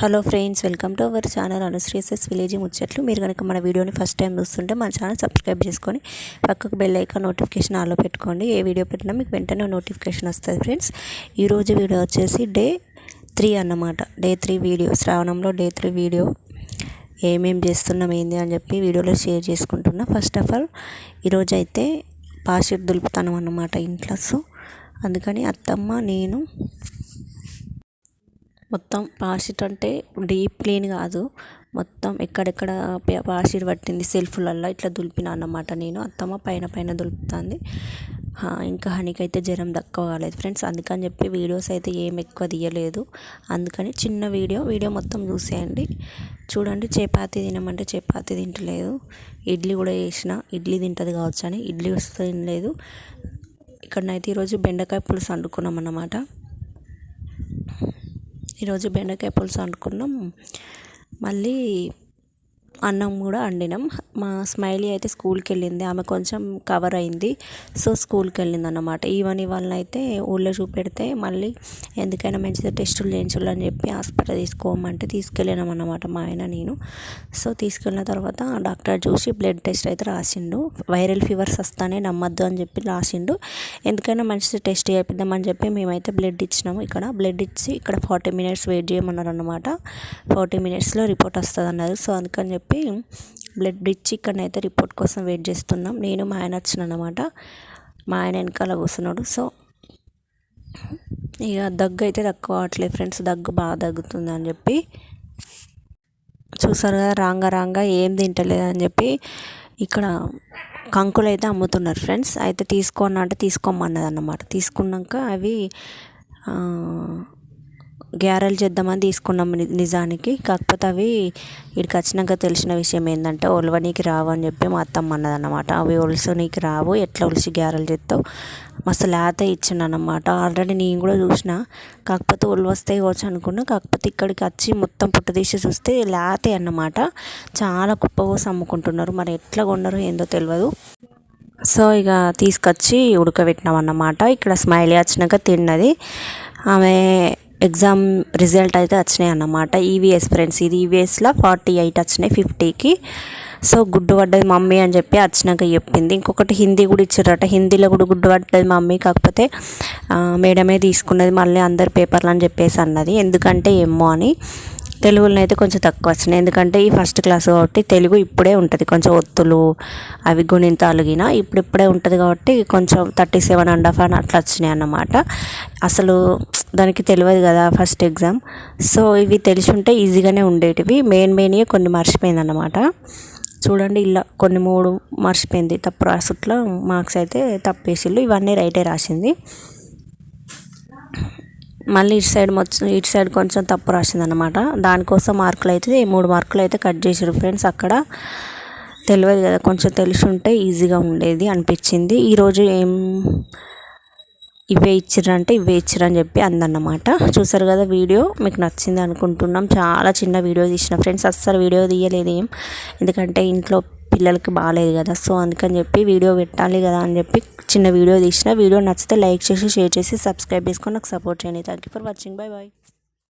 Hello friends welcome to our channel Anushree's village ముచ్చట్లు. మీరు కనుక మన వీడియోని ఫస్ట్ టైం చూస్తుంటే మన ఛానల్ సబ్స్క్రైబ్ చేసుకొని పక్కకు బెల్ ఐకాన్ నోటిఫికేషన్ ఆలో పెట్టుకోండి. ఏ వీడియో పెట్టినా మీకు వెంటనే నోటిఫికేషన్ వస్తుంది ఫ్రెండ్స్. ఈరోజు వీడియో వచ్చేసి డే త్రీ అన్నమాట. డే త్రీ వీడియో శ్రావణంలో డే త్రీ వీడియో ఏమేం చేస్తున్నాం ఏంది అని చెప్పి వీడియోలో షేర్ చేసుకుంటున్నా. ఫస్ట్ ఆఫ్ ఆల్ ఈరోజు అయితే పాషిట్ దులుపుతాను అన్నమాట ఇంట్లో. సో అందుకని అత్తమ్మ నేను మొత్తం పార్షీట్ అంటే డీప్ క్లీన్ కాదు. మొత్తం ఎక్కడెక్కడ పాషిట్ పట్టింది సెల్ఫ్లల్లో ఇట్లా దులిపిన అన్నమాట నేను. అత్తమ్మ పైన పైన దులుపుతుంది. ఇంకా హనీకి అయితే జ్వరం తక్కువ కాలేదు ఫ్రెండ్స్. అందుకని చెప్పి వీడియోస్ అయితే ఏం ఎక్కువ తీయలేదు. అందుకని చిన్న వీడియో వీడియో మొత్తం చూసేయండి. చూడండి చపాతీ తినమంటే చపాతీ తింటలేదు. ఇడ్లీ కూడా చేసిన ఇడ్లీ తింటుంది కావచ్చు అని. ఇడ్లీ వస్తే తినలేదు. ఇక్కడనైతే ఈరోజు బెండకాయ పులుసు వండుకున్నాం అన్నమాట ఈరోజు బెండకాయ పులుసు వండుకున్నాం. మళ్ళీ అన్నం కూడా వండినాం. మా స్మైలీ అయితే స్కూల్కి వెళ్ళింది ఆమె కొంచెం కవర్ అయింది. సో స్కూల్కి వెళ్ళింది అన్నమాట ఈవెన్ ఇవాళ అయితే ఊళ్ళో చూపెడితే మళ్ళీ ఎందుకైనా మంచిగా టెస్టులు చేయించాలని చెప్పి హాస్పిటల్ తీసుకోమంటే తీసుకెళ్ళినాం అన్నమాట మా ఆయన నేను. సో తీసుకెళ్ళిన తర్వాత డాక్టర్ చూసి బ్లడ్ టెస్ట్ అయితే రాసిండు. వైరల్ ఫీవర్స్ వస్తానే నమ్మద్దు అని చెప్పి రాసిండు. ఎందుకైనా మంచిది టెస్ట్ చేపిద్దామని చెప్పి మేమైతే బ్లడ్ ఇచ్చినాము ఇక్కడ. బ్లడ్ ఇచ్చి ఇక్కడ ఫార్టీ మినిట్స్ వెయిట్ చేయమన్నారు అనమాట ఫార్టీ మినిట్స్లో రిపోర్ట్ వస్తుంది అన్నారు సో అందుకని చెప్పి చెప్పి బ్లడ్ ఇచ్చి ఇక్కడనైతే రిపోర్ట్ కోసం వెయిట్ చేస్తున్నాం. నేను మా ఆయన వచ్చిన అనమాట మా ఆయన వెనకాల కూర్చున్నాడు. సో ఇక దగ్గు అయితే తక్కువ అవట్లేదు ఫ్రెండ్స్. దగ్గు బాగా దగ్గుతుంది అని చెప్పి చూసారు కదా రాంగా రాంగా ఏం తింటలేదు అని చెప్పి ఇక్కడ కంకులు అయితే అమ్ముతున్నారు ఫ్రెండ్స్. అయితే తీసుకోండి అంటే తీసుకోమన్నది అన్నమాట తీసుకున్నాక అవి గ్యారెలు చేద్దామని తీసుకున్నాం నిజానికి. కాకపోతే అవి ఇక్కడికి వచ్చినాక తెలిసిన విషయం ఏంటంటే ఒలవనీకి రావు అని చెప్పి మా అత్తమ్మ అన్నదన్నమాట. అవి ఒలుసనీకి రావు. ఎట్లా ఒలిసి గ్యారెలు చేస్తావు? మస్తు లేత ఇచ్చిన అనమాట ఆల్రెడీ నేను కూడా చూసిన. కాకపోతే ఒళ్ళు వస్తాయి కావచ్చు అనుకున్నా. కాకపోతే ఇక్కడికి వచ్చి మొత్తం పుట్ట తీసి చూస్తే లేతే అన్నమాట. చాలా కుప్ప కోసం అమ్ముకుంటున్నారు మరి ఎట్లా కొన్నారో ఏందో తెలియదు సో ఇక తీసుకొచ్చి ఉడకబెట్టినాం అన్నమాట ఇక్కడ స్మైలీ వచ్చినాక తిన్నది. ఆమె ఎగ్జామ్ రిజల్ట్ అయితే వచ్చినాయి అన్నమాట. ఈవీఎస్ ఫ్రెండ్స్ ఇది ఈవీఎస్లో ఫార్టీ ఎయిట్ వచ్చినాయి ఫిఫ్టీకి. సో గుడ్డు పడ్డది మమ్మీ అని చెప్పి వచ్చినాక చెప్పింది. ఇంకొకటి హిందీ కూడా ఇచ్చారట హిందీలో కూడా గుడ్డు పడ్డది మమ్మీ. కాకపోతే మేడమే తీసుకున్నది మళ్ళీ అందరు పేపర్లు అని చెప్పేసి అన్నది. ఎందుకంటే ఏమో అని. తెలుగులో అయితే కొంచెం తక్కువ వచ్చినాయి. ఎందుకంటే ఈ ఫస్ట్ క్లాస్ కాబట్టి తెలుగు ఇప్పుడే ఉంటుంది. కొంచెం ఒత్తులు అవి గుణింతాలు గిన ఇప్పుడు ఇప్పుడే ఉంటుంది కాబట్టి కొంచెం థర్టీ సెవెన్ అండ్ హాఫ్ అని అట్లా వచ్చినాయి అన్నమాట. అసలు దానికి తెలియదు కదా ఫస్ట్ ఎగ్జామ్ సో ఇవి తెలిసి ఉంటే ఈజీగానే ఉండేటివి. మెయిన్ మెయిన్గా కొన్ని మర్చిపోయింది అన్నమాట. చూడండి ఇలా కొన్ని మూడు మర్చిపోయింది. తప్పు రాసుట్లో మార్క్స్ అయితే తప్పేసిళ్ళు. ఇవన్నీ రైటే రాసింది. మళ్ళీ ఇటు సైడ్ మొత్తం ఇటు సైడ్ కొంచెం తప్పు రాసింది అనమాట దానికోసం మార్కులు అయితే మూడు మార్కులు అయితే కట్ చేసారు ఫ్రెండ్స్. అక్కడ తెలియదు కదా కొంచెం తెలిసి ఉంటే ఈజీగా ఉండేది అనిపించింది. ఈరోజు ఏం ఇవే ఇచ్చిరంటే ఇవే ఇచ్చిరని చెప్పి అందన్నమాట. చూసారు కదా వీడియో? మీకు నచ్చింది అనుకుంటున్నాం. చాలా చిన్న వీడియో తీసిన ఫ్రెండ్స్. అస్సలు వీడియో తీయలేదు ఏం. ఎందుకంటే ఇంట్లో పిల్లలకి బాగాలేదు కదా. సో అందుకని చెప్పి వీడియో పెట్టాలి కదా అని చెప్పి చిన్న వీడియో తీసిన. వీడియో నచ్చితే లైక్ చేసి షేర్ చేసి సబ్స్క్రైబ్ చేసుకొని నాకు సపోర్ట్ చేయండి. Thank you for watching bye bye